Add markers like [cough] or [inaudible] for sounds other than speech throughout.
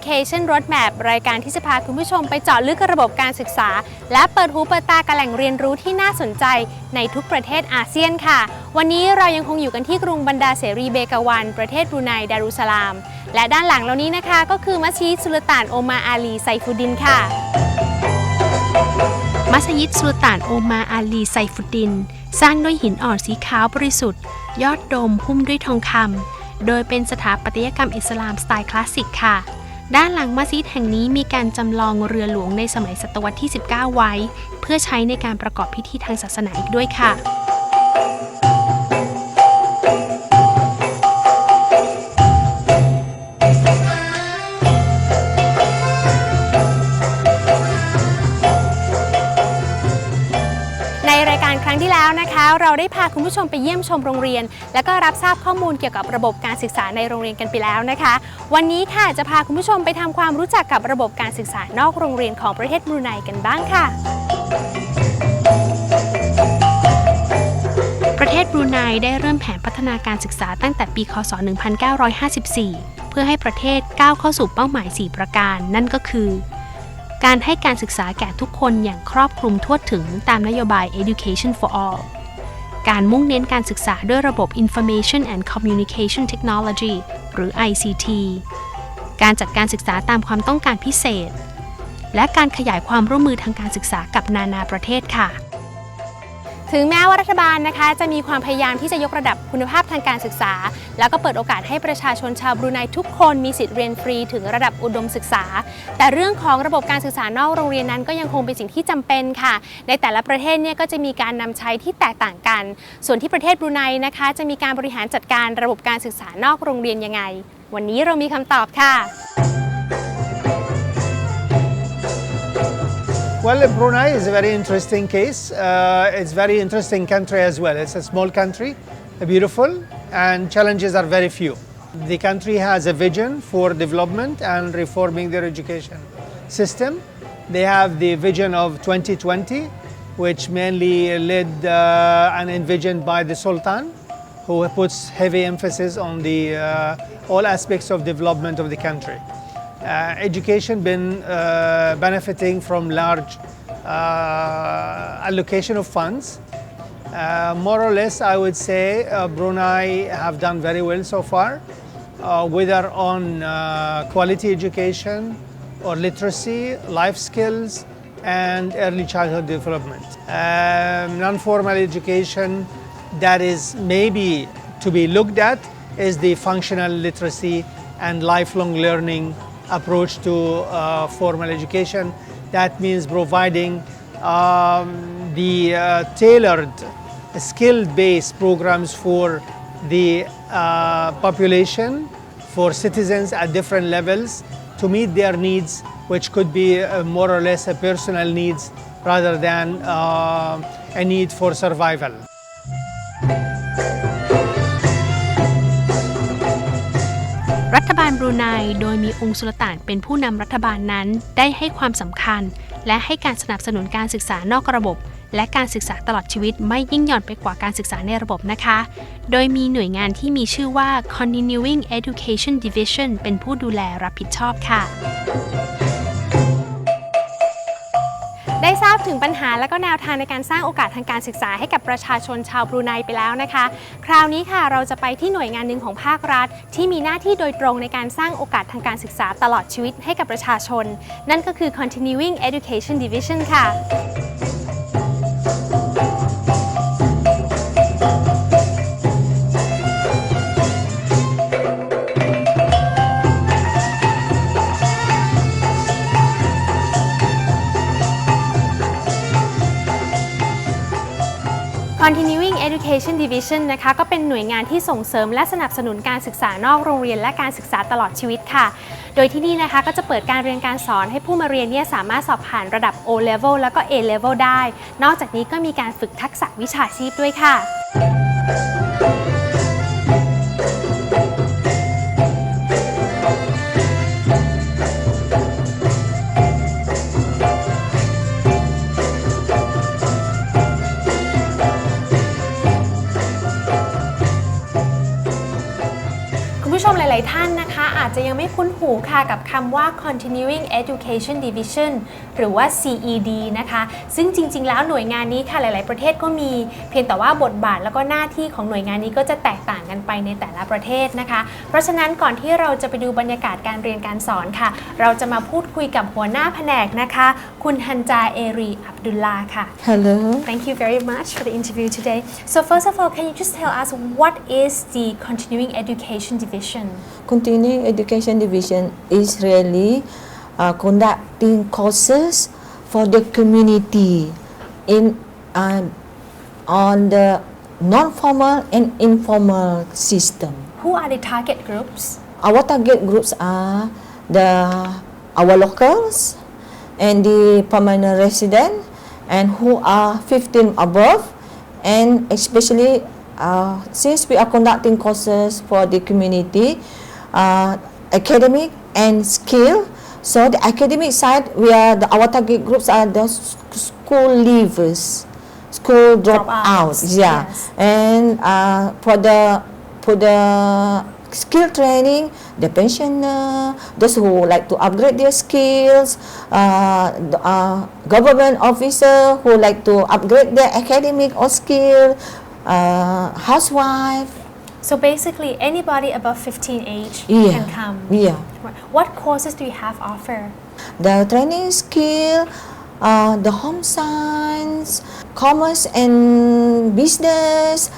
Education Roadmap รายการที่จะพาคุณผู้ชมไปเจาะลึกระบบการศึกษา และเปิดหูเปิดตากับแหล่งเรียนรู้ที่น่าสนใจในทุกประเทศอาเซียนค่ะ วันนี้เรายังคงอยู่กันที่กรุงบันดาเสรีเบกาวัน ประเทศบรูไนดารุสลาม และด้านหลังเรานี้นะคะ ก็คือมัสยิดสุลต่านโอมาอาลีไซฟุดินค่ะ มัสยิดสุลต่านโอมาอาลีไซฟุดดิน สร้างด้วยหินอ่อนสีขาวบริสุทธิ์ ยอดโดมหุ้มด้วยทองคำโดยเป็นสถาปัตยกรรมอิสลามสไตล์คลาสสิกค่ะ ด้านหลังมัสยิดแห่งนี้มีการจำลองเรือหลวงในสมัยศตวรรษที่ 19 ไว้ เพื่อใช้ในการประกอบพิธีทางศาสนาอีกด้วยค่ะ เราได้พาคุณผู้ชมไปเยี่ยมชมโรงเรียน และก็รับทราบข้อมูลเกี่ยวกับระบบการศึกษาในโรงเรียนกันไปแล้วนะคะ วันนี้ค่ะจะพาคุณผู้ชมไปทำความรู้จักกับระบบการศึกษานอกโรงเรียนของประเทศบรูไนกันบ้างค่ะ ประเทศบรูไนได้เริ่มแผนพัฒนาการศึกษาตั้งแต่ปี คศ 1954 เพื่อให้ประเทศก้าวเข้าสู่เป้าหมาย 4 ประการ นั่นก็คือการให้การศึกษาแก่ทุกคนอย่างครอบคลุมทั่วถึงตามนโยบาย Education for All การมุ่งเน้นการศึกษาด้วยระบบ Information and Communication Technology หรือ ICT การจัดการศึกษาตามความต้องการพิเศษ และการขยายความร่วมมือทางการศึกษากับนานาประเทศค่ะ ถึงแม้ว่ารัฐบาลนะคะ จะมีความพยายามที่จะยกระดับคุณภาพทางการศึกษา แล้วก็เปิดโอกาสให้ประชาชนชาวบรูไนทุกคนมีสิทธิ์เรียนฟรีถึงระดับอุดมศึกษา แต่เรื่องของระบบการศึกษานอกโรงเรียนนั้นก็ยังคงเป็นสิ่งที่จำเป็นค่ะ ในแต่ละประเทศเนี่ยก็จะมีการนำใช้ที่แตกต่างกัน ส่วนที่ประเทศบรูไนนะคะ จะมีการบริหารจัดการระบบการศึกษานอกโรงเรียนยังไง วันนี้เรามีคำตอบค่ะ Well, Brunei is a very interesting case. Uh, it's a very interesting country as well. It's a small country, beautiful, and challenges are very few. The country has a vision for development and reforming their education system. They have the vision of 2020, which mainly led uh, and envisioned by the Sultan, who puts heavy emphasis on the uh, all aspects of development of the country. Uh, education been uh, benefiting from large uh, allocation of funds. More or less, I would say Brunei have done very well so far, whether on quality education or literacy, life skills, and early childhood development. Um, non-formal education that is maybe to be looked at is the functional literacy and lifelong learning approach to uh, formal education. That means providing um, the uh, tailored, skill-based programs for the uh, population, for citizens at different levels to meet their needs, which could be uh, more or less a personal needs rather than uh, a need for survival. บรูไนโดยมีองค์สุลต่านเป็นผู้นำรัฐบาลนั้น ได้ให้ความสำคัญ และให้การสนับสนุนการศึกษานอกระบบ และการศึกษาตลอดชีวิตไม่ยิ่งหย่อนไปกว่าการศึกษาในระบบนะคะ โดยมีหน่วยงานที่มีชื่อว่า Continuing Education Division เป็นผู้ดูแลรับผิดชอบค่ะ ได้ทราบถึงปัญหาและก็แนวทางในการสร้างโอกาสทางการศึกษาให้กับประชาชนชาวบรูไนไปแล้วนะคะ คราวนี้ค่ะเราจะไปที่หน่วยงานหนึ่งของภาครัฐ ที่มีหน้าที่โดยตรงในการสร้างโอกาสทางการศึกษาตลอดชีวิตให้กับประชาชน นั่นก็คือ Continuing Education Division ค่ะ Education Division นะคะก็เป็นหน่วยงานที่ส่งเสริมและสนับสนุนการศึกษานอกโรงเรียนและการศึกษาตลอดชีวิตค่ะ โดยที่นี่นะคะก็จะเปิดการเรียนการสอนให้ผู้มาเรียนเนี่ยสามารถสอบผ่านระดับ O Level แล้วก็ A Level ได้ นอกจากนี้ก็มีการฝึกทักษะวิชาชีพด้วยค่ะ อาจจะยังไม่คุ้นหูค่ะกับคำว่า continuing education division หรือว่า CED นะคะ ซึ่งจริง ๆ แล้วหน่วยงานนี้ค่ะหลาย ๆ ประเทศก็มี เพียงแต่ว่าบทบาทแล้วก็หน้าที่ของหน่วยงานนี้ก็จะแตกต่างกันไปในแต่ละประเทศนะคะ เพราะฉะนั้นก่อนที่เราจะไปดูบรรยากาศการเรียนการสอนค่ะ เราจะมาพูดคุยกับหัวหน้าแผนกนะคะ คุณฮันจาเอรีอับดุลลาค่ะ Hello. Thank you very much for the interview today. So first of all, can you just tell us what is the continuing education division? Continuing Education Division is really uh, conducting courses for the community in uh, on the non-formal and informal system. Who are the target groups? Our target groups are the our locals and the permanent resident and who are 15 above and especially uh, since we are conducting courses for the community uh, academic and skill so the academic side we are the, our target groups are the school leavers school Dropouts, dropouts yeah yes. and uh, for the for the skill training the pensioner those who like to upgrade their skills uh, the, uh, government officer who like to upgrade their academic or skill uh, housewife So basically, anybody above 15 age yeah can come. yeah What courses do you have offer? the training skill, uh, the home science, commerce and business,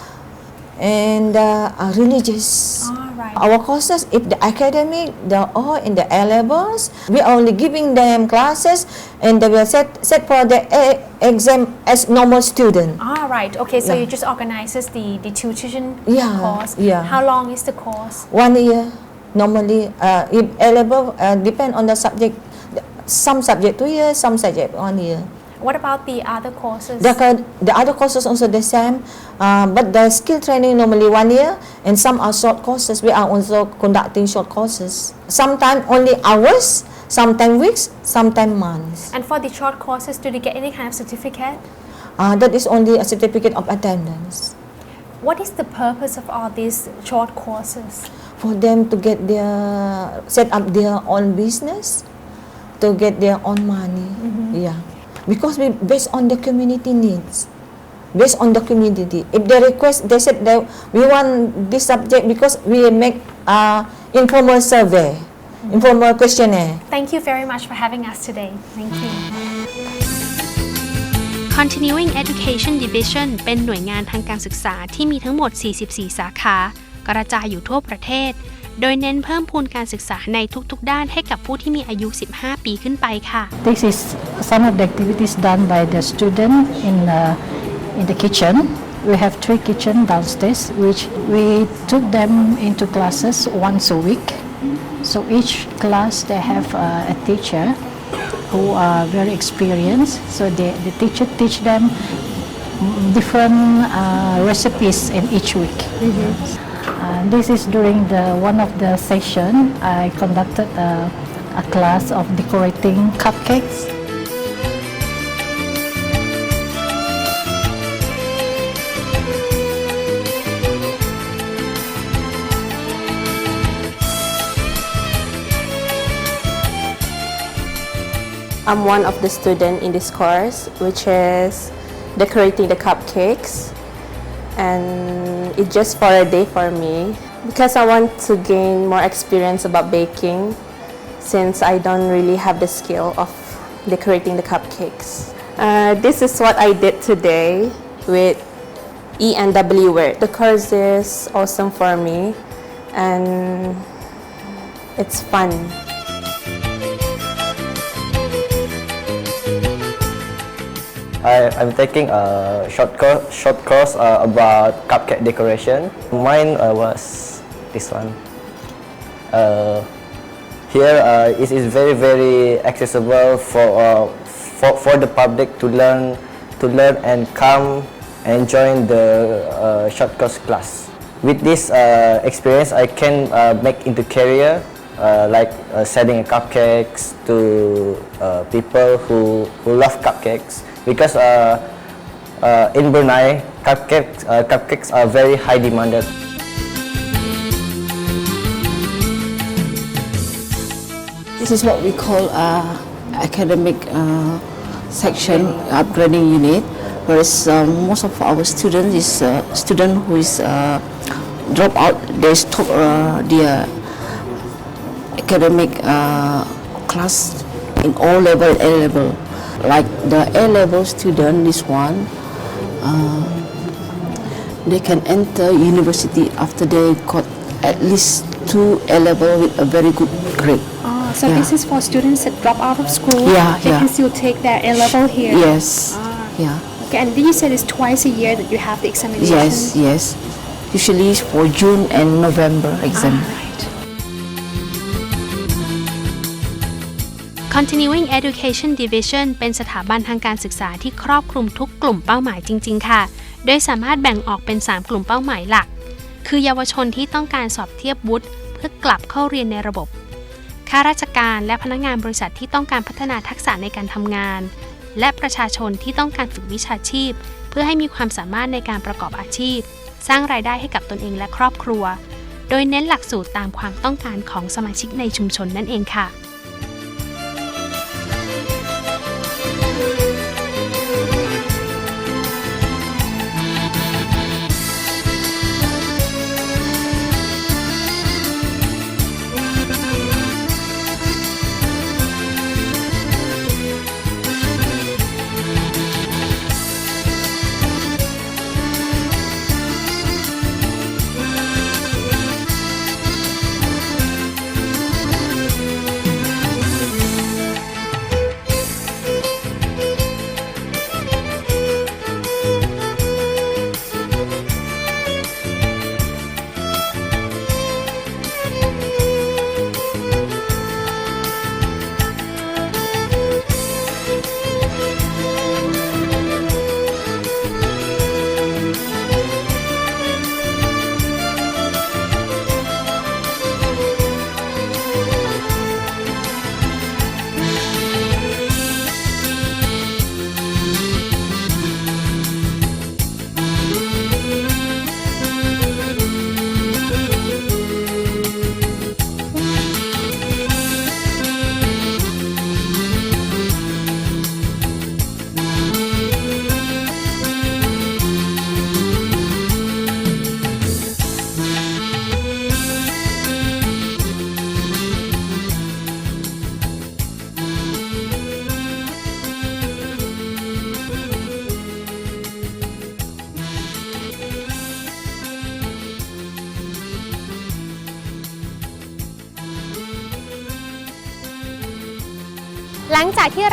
and uh, religious. Right. Our courses, if the academic, they're all in the A levels, we are only giving them classes, and they will set set for the e- exam as normal student. All right. Okay. So Yeah. you just organizes the the tuition Yeah, course. yeah. How long is the course? One year, normally, uh, if A level uh, depend on the subject. Some subject two years, some subject one year. What about the other courses? The, the other courses also the same, uh, but the skill training normally one year, and some are short courses. We are also conducting short courses. Sometimes only hours, sometimes weeks, sometimes months. and for the short courses, do they get any kind of certificate? Uh, that is only a certificate of attendance What is the purpose of all these short courses? for them to get their set up their own business, to get their own money. Yeah, because we based on the community needs. based on the community. If they request, they said that we want this subject because we make uh, informal survey, informal questionnaire. Thank you very much for having us today. Thank you. Continuing Education Division เป็นหน่วยงานทางการศึกษาที่มีทั้งหมด 44 สาขากระจายอยู่ทั่วประเทศ โดยเน้นเพิ่มพูนการศึกษาในทุกๆ ด้านให้กับผู้ที่มีอายุ 15 ปีขึ้นไปค่ะ This is some of the activities done by the student in uh, in the kitchen. We have three kitchen downstairs, which we took them into classes once a week. So each class they have uh, a teacher who are very experienced. So the, the teacher teach them different uh, recipes in each week. Uh, Uh, this is during the one of the session I conducted a, a class of decorating cupcakes. I'm one of the students in this course, which is decorating the cupcakes. And it's just for a day for me because I want to gain more experience about baking since I don't really have the skill of decorating the cupcakes. Uh, this is what I did today with E and W wear. The course is awesome for me and it's fun. I, I'm taking a short course, short course uh, about cupcake decoration. Mine uh, was this one. Uh, here uh, it is very very accessible for, uh, for for the public to learn to learn and come and join the uh, short course class. With this uh, experience, I can uh, make into career uh, like uh, selling cupcakes to uh, people who, who love cupcakes because uh, uh, in Brunei cupcakes, uh, cupcakes are very high demanded. This is what we call academic section upgrading unit, whereas um, most of our students is uh, student who is uh, drop out. They stop uh, their academic uh, class in all level, A level. Like the A level student, this one, uh, they can enter university after they got at least two A level with a very good grade. Oh, so Yeah. this is for students that drop out of school. Yeah, they yeah. can still take their A level here. Yes, Ah. yeah. Okay, and you said it's twice a year that you have the examination. Yes, yes. Usually it's for June and November exam. Right. Continuing Education Division เป็นสถาบันทางการศึกษาที่ครอบคลุมทุกกลุ่มเป้าหมายจริง ๆ ค่ะ โดยสามารถแบ่งออกเป็น 3 กลุ่มเป้าหมายหลัก คือเยาวชนที่ต้องการสอบเทียบวุฒิเพื่อกลับเข้าเรียนในระบบ ข้าราชการและพนักงานบริษัทที่ต้องการพัฒนาทักษะในการทำงาน และประชาชนที่ต้องการฝึกวิชาชีพ เพื่อให้มีความสามารถในการประกอบอาชีพ สร้างรายได้ให้กับตนเองและครอบครัว โดยเน้นหลักสูตรตามความต้องการของสมาชิกในชุมชนนั่นเองค่ะ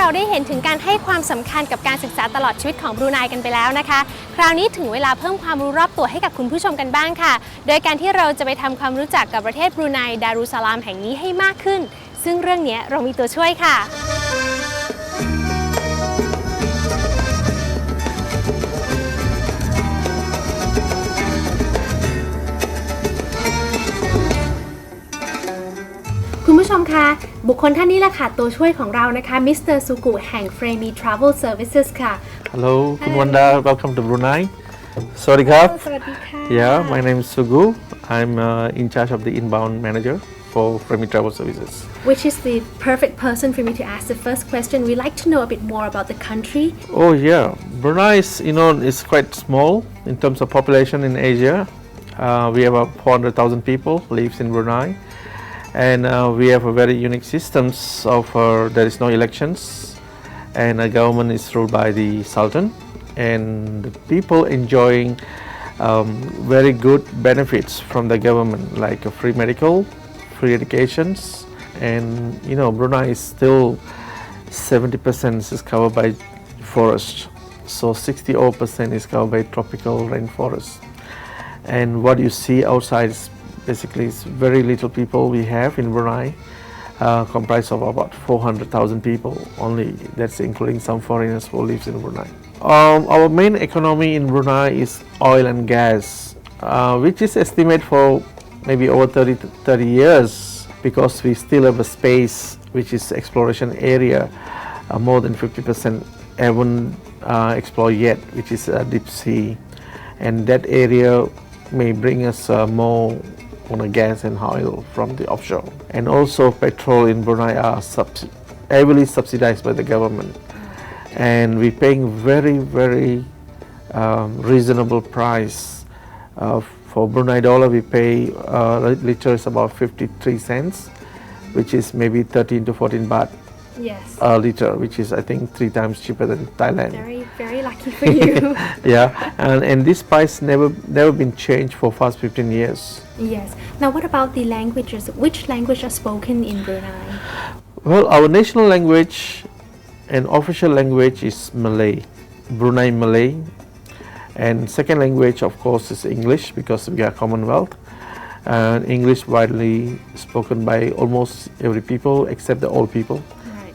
เราได้เห็นถึงการให้ความสำคัญกับการศึกษาตลอดชีวิตของบรูไนกันไปแล้วนะคะ คราวนี้ถึงเวลาเพิ่มความรู้รอบตัวให้กับคุณผู้ชมกันบ้างค่ะ โดยการที่เราจะไปทำความรู้จักกับประเทศบรูไนดารุสลามแห่งนี้ให้มากขึ้น ซึ่งเรื่องนี้เรามีตัวช่วยค่ะ ผู้ชมคะ บุคคลท่านนี้แหละค่ะ ตัวช่วยของเรานะคะ มิสเตอร์สุกุแห่ง f r a m e Travel Services ค่ะ Hello, Kun Wanda. Welcome to Brunei. Sorry, Kap. สวัสดีค่ะ Yeah, my name is Sugu. I'm uh, in charge of the inbound manager. for Friendly Travel Services. Which is the perfect person for me to ask the first question. We'd like to know a bit more about the country. Oh yeah, Brunei is you know is quite small in terms of population in Asia. Uh, we have about 400,000 people lives in Brunei, and uh, we have a very unique systems of uh, there is no elections, and the government is ruled by the Sultan, and the people enjoying um, very good benefits from the government like free medical, free educations, and you know Brunei is still 70% is covered by forest. So 60% is covered by tropical rainforest. And what you see outside is basically it's very little people we have in Brunei, uh, comprised of about 400,000 people only. That's including some foreigners who lives in Brunei. Um, our main economy in Brunei is oil and gas, uh, which is estimated for maybe over 30, 30 years because we still have a space which is exploration area uh, more than 50% haven't uh, explored yet, which is uh, deep sea, and that area may bring us uh, more on a gas and oil from the offshore. And also petrol in Brunei are heavily subsidized by the government, and we're paying very very um, reasonable price. Uh, for Brunei dollar, we pay uh, about 53 cents, which is maybe 13 to 14 baht Yes. Uh, a liter, which is I think three times cheaper than Thailand. Very, very lucky for you. [laughs] yeah, and, and this price never never been changed for past 15 years. yes. Now, what about the languages? Which language are spoken in Brunei? Well, our national language and official language is Malay, Brunei Malay, and second language, of course, is English because we are Commonwealth. And English widely spoken by almost every people except the old people.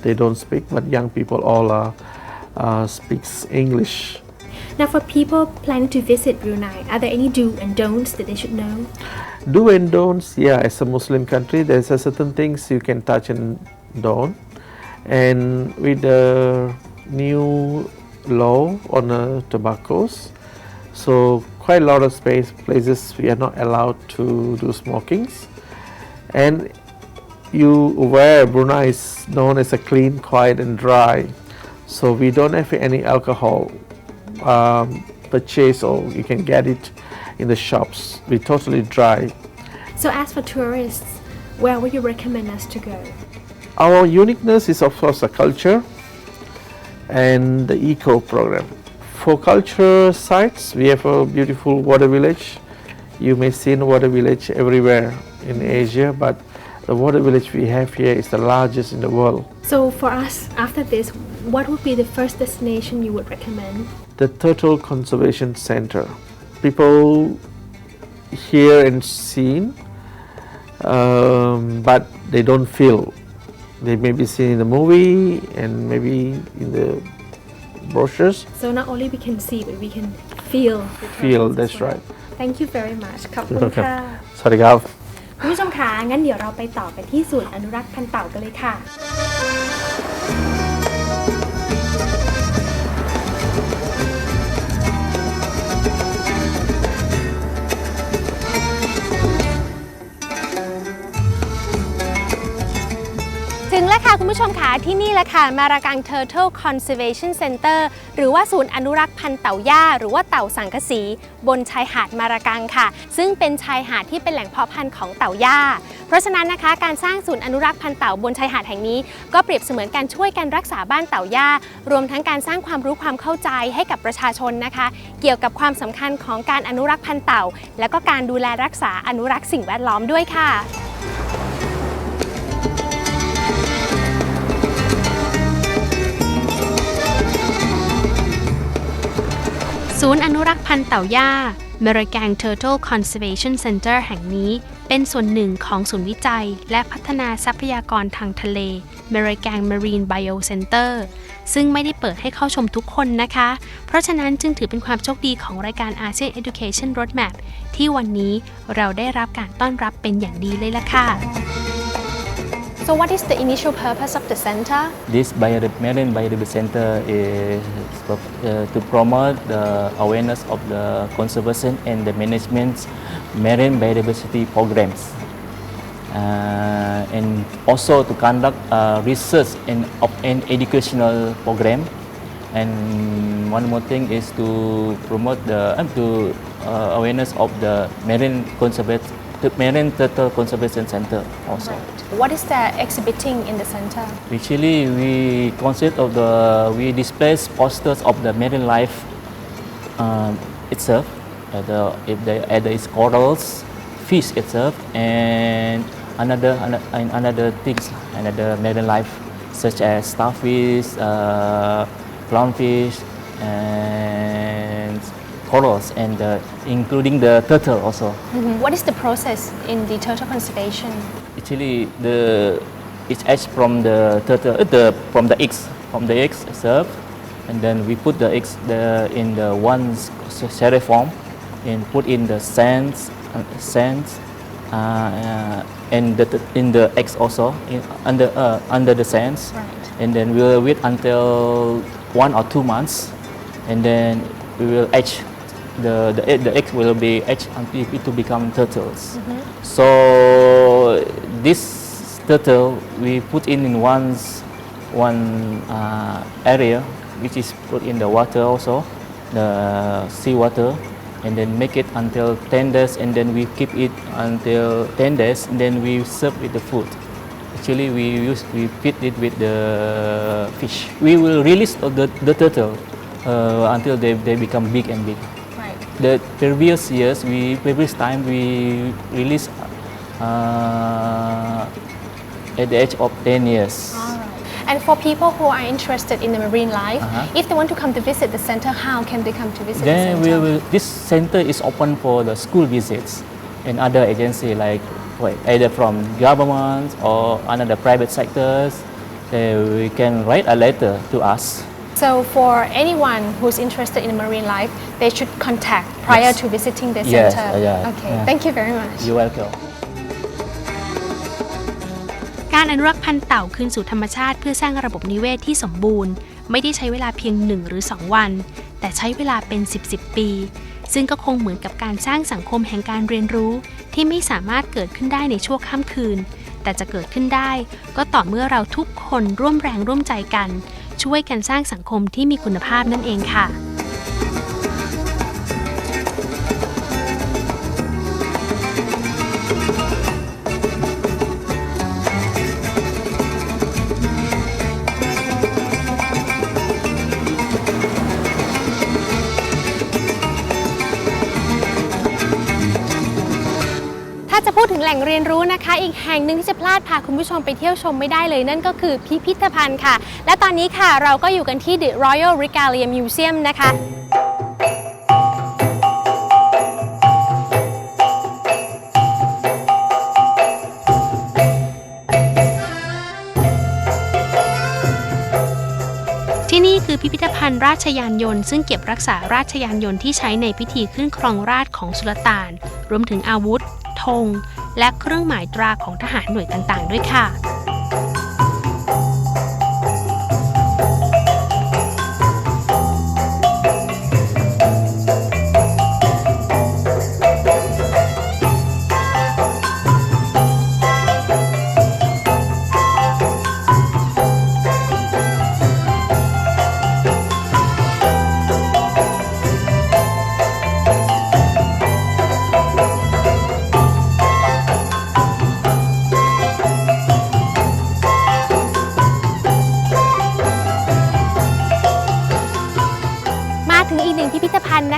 They don't speak, but young people all uh, uh, speaks English. Now, for people planning to visit Brunei, are there any do and don'ts that they should know? do and don'ts yeah as a muslim country there's a certain things you can touch and don't and with the new law on uh, tobaccos so quite a lot of space places we are not allowed to do smokings and you aware Brunei is known as a clean quiet and dry so we don't have any alcohol um, purchase or you can get it in the shops. We're totally dry. So, as for tourists, where would you recommend us to go? Our uniqueness is of course a culture and the eco program. For culture sites, we have a beautiful water village. You may see in water village everywhere in Asia, but the water village we have here is the largest in the world. So, for us, after this, what would be the first destination you would recommend? the Turtle Conservation Center. People hear and seen, um, but they don't feel. They may be seen in the movie and maybe in the brochures. So, not only we can see, but we can feel. the Feel, turtles as that's well. right. Thank you very much [laughs] ขอบคุณ You're ค่ะ welcome. สวัสดีครับ คุณผู้ชมคะงั้นเดี๋ยวเราไปต่อกันที่ศูนย์อนุรักษ์พันธุ์เต่ากันเลยค่ะ ผู้ชมคะที่นี่แหละค่ะมารากัง Turtle Conservation Center หรือว่าศูนย์อนุรักษ์พันธุ์เต่าย่า หรือว่าเต่าสังกสี บนชายหาดมารากังค่ะ ซึ่งเป็นชายหาดที่เป็นแหล่งเพาะพันธุ์ของเต่าย่า เพราะฉะนั้นนะคะ การสร้างศูนย์อนุรักษ์พันธุ์เต่าบนชายหาดแห่งนี้ ก็เปรียบเสมือนการช่วยกันรักษาบ้านเต่าย่า รวมทั้งการสร้างความรู้ความเข้าใจให้กับประชาชนนะคะ เกี่ยวกับความสำคัญของการอนุรักษ์พันธุ์เต่า และก็การดูแลรักษาอนุรักษ์สิ่งแวดล้อมด้วยค่ะ ศูนย์อนุรักษ์พันธุ์เต่าย่า m e r i g a n Turtle Conservation Center แห่งนี้ เป็นส่วนหนึ่งของศูนย์วิจัย และพัฒนาทรัพยากรทางทะเล m e r i g a n Marine Bio Center ซึ่งไม่ได้เปิดให้เข้าชมทุกคนนะคะ เพราะฉะนั้นจึงถือเป็นความโชคดีของรายการ ASEAN Education Roadmap ที่วันนี้เราได้รับการต้อนรับเป็นอย่างดีเลยล่ะค่ะ So what is the initial purpose of the center? This Marine Biodiversity Center is uh, to promote the awareness of the conservation and the management marine biodiversity programs. uh, and also to conduct uh, research and, of an educational program. And one more thing is to promote the uh, to uh, awareness of the marine conservation, the marine turtle conservation center also. What is the exhibiting in the center? Actually, we consist of the we display posters of the marine life um, itself, uh, the if the either it's corals, fish itself, and another and another things, another marine life such as starfish, uh, clownfish, and corals, and uh, including the turtle also. What is the process in the turtle conservation? Actually, the it's hatched from the turtle, uh, the from the eggs, from the eggs itself, and then we put the eggs the in the one s- form, and put in the sands, uh, sands, uh, uh, and the, in the eggs also in, under uh, under the sands, Right. and then we'll wait until one or two months, and then we will hatch. The, the, egg- the eggs will be hatched until it to become turtles. So this turtle we put in in one one uh, area which is put in the water also, the sea water, and then make it until 10 days, and then we keep it until 10 days, and then we serve with the food. Actually, we use we feed it with the fish. We will release the, the turtle uh, until they, they become big and big. The previous years, we previous time we released uh, at the age of 10 years. All right. And for people who are interested in the marine life, Uh-huh. if they want to come to visit the center, how can they come to visit Then the we will, this center is open for the school visits and other agency like either from government or another private sectors. Uh, we can write a letter to us. So for anyone who's interested in marine life, they should contact prior Yes. to visiting the Yes, center. uh, yeah, Okay. yeah. Thank you very much. You're welcome. การอนุรักษ์พันธุ์เต่าคืนสู่ธรรมชาติเพื่อสร้างระบบนิเวศที่สมบูรณ์ ไม่ได้ใช้เวลาเพียง 1 หรือ 2 วัน แต่ใช้เวลาเป็น 10 10 ปี ซึ่งก็คงเหมือนกับการสร้างสังคมแห่งการเรียนรู้ ที่ไม่สามารถเกิดขึ้นได้ในชั่วข้ามคืน แต่จะเกิดขึ้นได้ ก็ต่อเมื่อเราทุกคนร่วมแรงร่วมใจกัน ช่วยกันสร้างสังคมที่มีคุณภาพนั่นเองค่ะ จะพูดถึงแหล่งเรียนรู้นะคะ อีกแห่งหนึ่งที่จะพลาดพาคุณผู้ชมไปเที่ยวชมไม่ได้เลยนั่นก็คือพิพิธภัณฑ์ค่ะ และตอนนี้ค่ะเราก็อยู่กันที่ The Royal Regalia Museum นะคะที่นี่คือพิพิธภัณฑ์ราชยานยนต์ซึ่งเก็บรักษาราชยานยนต์ที่ใช้ในพิธีขึ้นครองราชของสุลต่าน รวมถึงอาวุธ ธง และเครื่องหมายตราของทหารหน่วยต่างๆ ด้วยค่ะ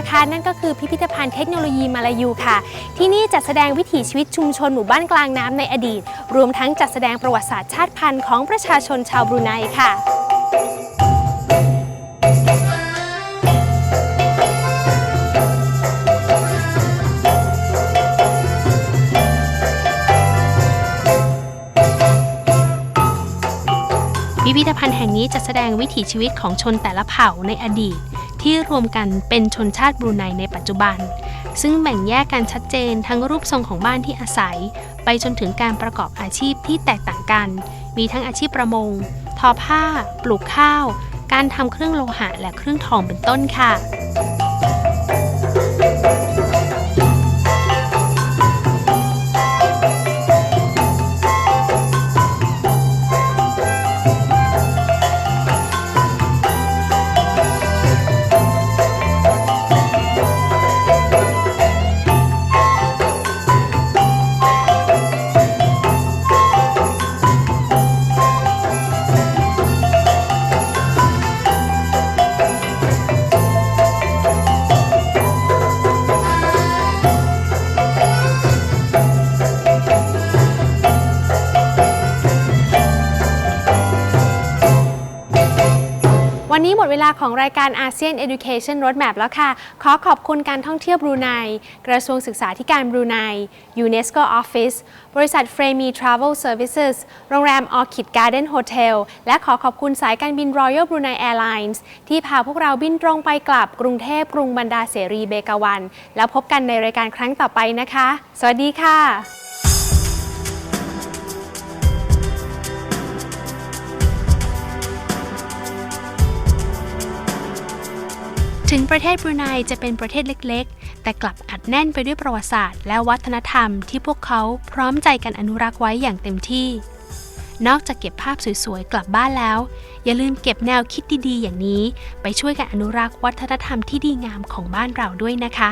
นะคะ นั่นก็คือพิพิธภัณฑ์เทคโนโลยีมาลายูค่ะ ที่นี่จัดแสดงวิถีชีวิตชุมชนหมู่บ้านกลางน้ำในอดีต รวมทั้งจัดแสดงประวัติศาสตร์ชาติพันธุ์ของประชาชนชาวบรูไนค่ะพิพิธภัณฑ์แห่งนี้จะแสดงวิถีชีวิตของชนแต่ละเผ่าในอดีต ที่รวมกันเป็นชนชาติบรูไนในปัจจุบัน ซึ่งแบ่งแยกกันชัดเจนทั้งรูปทรงของบ้านที่อาศัย ไปจนถึงการประกอบอาชีพที่แตกต่างกัน มีทั้งอาชีพประมง ทอผ้า ปลูกข้าว การทำเครื่องโลหะและเครื่องทองเป็นต้นค่ะ วันนี้หมดเวลาของรายการอาเซียน Education Roadmap แล้วค่ะ ขอขอบคุณการท่องเที่ยวบรูไน กระทรวงศึกษาธิการบรูไน UNESCO Office บริษัทเฟรมี Travel Services โรงแรม Orchid Garden Hotel และขอขอบคุณสายการบิน Royal Brunei Airlines ที่พาพวกเราบินตรงไปกลับกรุงเทพกรุงบรรดาเสรีเบกาวัน แล้วพบกันในรายการครั้งต่อไปนะคะ สวัสดีค่ะ ถึงประเทศบรูไนจะเป็นประเทศเล็กๆ แต่กลับอัดแน่นไปด้วยประวัติศาสตร์ และวัฒนธรรมที่พวกเขาพร้อมใจกันอนุรักษ์ไว้อย่างเต็มที่ นอกจากเก็บภาพสวยๆ กลับบ้านแล้ว อย่าลืมเก็บแนวคิดดีๆ อย่างนี้ ไปช่วยกันอนุรักษ์วัฒนธรรมที่ดีงามของบ้านเราด้วยนะคะ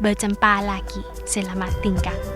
เบอร์จำปาลากิ เซลามาติงกา